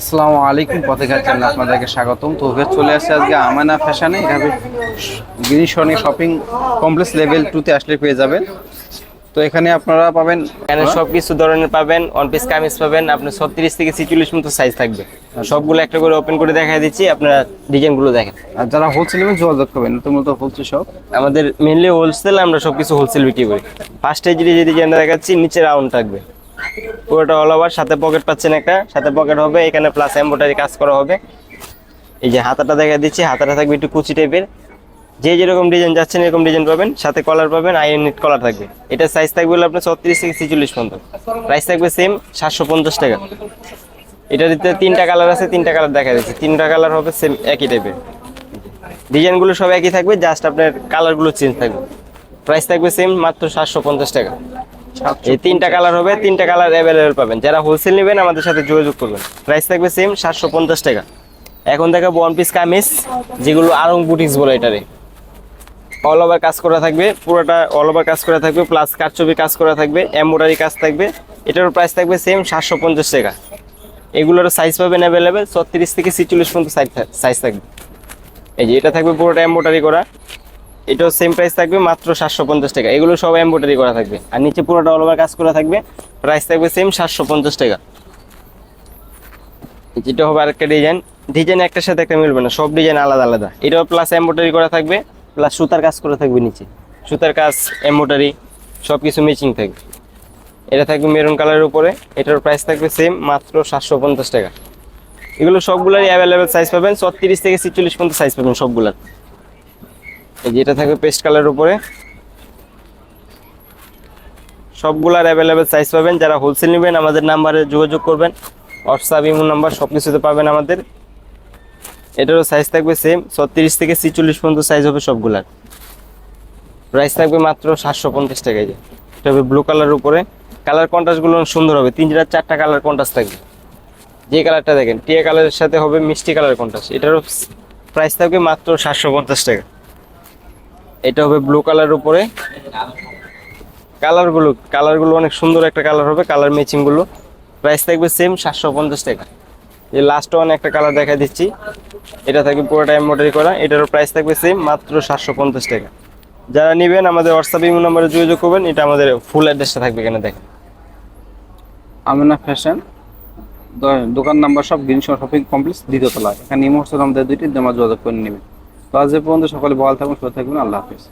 আসসালামু আলাইকুম পথেঘাট চ্যানেল আপনাদেরকে স্বাগতম। তো চলে আসছে আজকে আমানা ফ্যাশনে এভাবে গিরিশনি শপিং কমপ্লেক্স লেভেল টুতে আসলে পেয়ে যাবেন। তো এখানে আপনারা পাবেন এখানে সব কিছু ধরনের পাবেন ওয়ান পিস কামিজ পাবেন আপনার ছত্রিশ থেকে ছিচল্লিশ মতো সাইজ থাকবে। সবগুলো একটা করে ওপেন করে দেখা দিচ্ছি আপনারা ডিজাইনগুলো দেখেন। আর যারা হোলসেল নেবেন যোগাযোগ করবেন। তো হোলসেল সব আমাদের মেনলি হোলসেল আমরা সব কিছু হোলসেল বিক্রি করি। ফার্স্টে যে ডিজাইনটা দেখাচ্ছি নিচে রাউন্ড থাকবে। পুরোটা অল ওভার সাথে পকেট পাচ্ছেন একটা, সাথে পকেট হবে, এখানে প্লাস এম্বোটারি কাজ করা হবে। এই যে হাতাটা দেখা দিচ্ছি, হাতাটা থাকবে একটু কুচি টাইপের যে যেরকম ডিজাইন যাচ্ছেন, এরকম ডিজাইন পাবেন, সাথে কলার পাবেন আইএন নিট কলার থাকবে। এটা সাইজ থাকবে হলো আপনার ছত্রিশ থেকে ছিচল্লিশ পর্যন্ত। প্রাইস থাকবে সেম সাতশো পঞ্চাশ টাকা। এটার তিনটা কালার আছে, তিনটা কালার দেখা যাচ্ছে তিনটা কালার হবে সেম একই টাইপের ডিজাইনগুলো সব একই থাকবে জাস্ট আপনার কালারগুলো চেঞ্জ থাকবে। প্রাইস থাকবে সেম মাত্র সাতশো পঞ্চাশ টাকা। এই তিনটা কালার হবে তিনটা কালার অ্যাভেলেবেল পাবেন। যারা হোলসেল নেবেন আমাদের সাথে যোগাযোগ করবেন। প্রাইস থাকবে সেম সাতশো পঞ্চাশ টাকা। এখন দেখাবো ওয়ান পিস কামিজ যেগুলো আরং বুটিক্স বলে এটারে। অল ওভার কাজ করা থাকবে পুরোটা অল ওভার কাজ করা থাকবে প্লাস কারচবি কাজ করা থাকবে এমব্রয়ডারি কাজ থাকবে। এটারও প্রাইস থাকবে সেম সাতশো পঞ্চাশ টাকা। এগুলোর সাইজ পাবেন অ্যাভেলেবেল ছত্রিশ থেকে ছিচল্লিশ পর্যন্ত সাইজ থাকবে। এই যে এটা থাকবে পুরোটা এমব্রয়ডারি করা। এটাও সেম প্রাইস থাকবে মাত্র সাতশো পঞ্চাশ টাকা। এগুলো সব এমব্রয়ডারি করা থাকবে। আর নিচে পুরোটা অল ওভার কাজ করা থাকবে। প্রাইস থাকবে সেম সাতশো পঞ্চাশ টাকা। যেটা হবে আরেকটা ডিজাইন ডিজাইন একটার সাথে একটা মিলবে না, সব ডিজাইন আলাদা আলাদা। এটাও প্লাস এমব্রয়ডারি করা থাকবে প্লাস সুতার কাজ করা থাকবে নিচে। সুতার কাজ এমব্রয়ডারি সব কিছু ম্যাচিং থাকবে। এটা থাকবে মেরুন কালারের উপরে। এটার প্রাইস থাকবে সেম মাত্র সাতশো পঞ্চাশ টাকা। এগুলো সবগুলোরই অ্যাভেলেবেল সাইজ পাবেন, ছত্রিশ থেকে ছিচল্লিশ পর্যন্ত সাইজ পাবেন সবগুলার। এই যে থাকবে পেস্ট কালারের উপরে। সবগুলার অ্যাভেলেবেল সাইজ পাবেন। যারা হোলসেল নেবেন, আমাদের নাম্বারে যোগাযোগ করবেন। হোয়াটসঅ্যাপ ইমো নাম্বার সব কিছুতে পাবেন আমাদের। এটারও সাইজ থাকবে সেম ছত্রিশ থেকে ছিচল্লিশ পর্যন্ত সাইজ হবে সবগুলার। প্রাইস থাকবে মাত্র সাতশো পঞ্চাশ টাকা এই যে। এটা হবে ব্লু কালারের উপরে। কালার কন্ট্রাস্টগুলো সুন্দর হবে। তিনটা চারটা কালার কন্ট্রাস্ট থাকবে। যে কালারটা দেখেন, টিয়া কালারের সাথে হবে মিষ্টি কালার কন্ট্রাস্ট এটারও প্রাইস থাকবে মাত্র সাতশো পঞ্চাশ টাকা। এটা হবে ব্লু কালার উপরে। কালারগুলো কালারগুলো অনেক সুন্দর একটা কালার হবে কালার ম্যাচিংগুলো। প্রাইস থাকবে সেম সাতশো পঞ্চাশ টাকা। এই লাস্ট ওয়ান একটা কালার দেখা দিচ্ছি। এটা থাকবে পুরোটা এমব্রয়ডারি করা, এটারও প্রাইস থাকবে সেম মাত্র সাতশো পঞ্চাশ টাকা। যারা নেবেন, আমাদের হোয়াটসঅ্যাপ ইমো নাম্বারে যোগাযোগ করবেন, এটা আমাদের ফুল অ্যাড্রেসটা থাকবে এখানে দেখেন। আমেনা ফ্যাশন দোকান নাম্বার সব গিরিশনি শপিং কমপ্লেক্স দ্বিতীয়তলা এখানে ইমোটস আমাদের দুইটি জমা যোগাযোগ করে নেবেন তো আজ পর্যন্ত সকলে ভালো থাকুন সুস্থ থাকবেন আল্লাহ হাফিজ।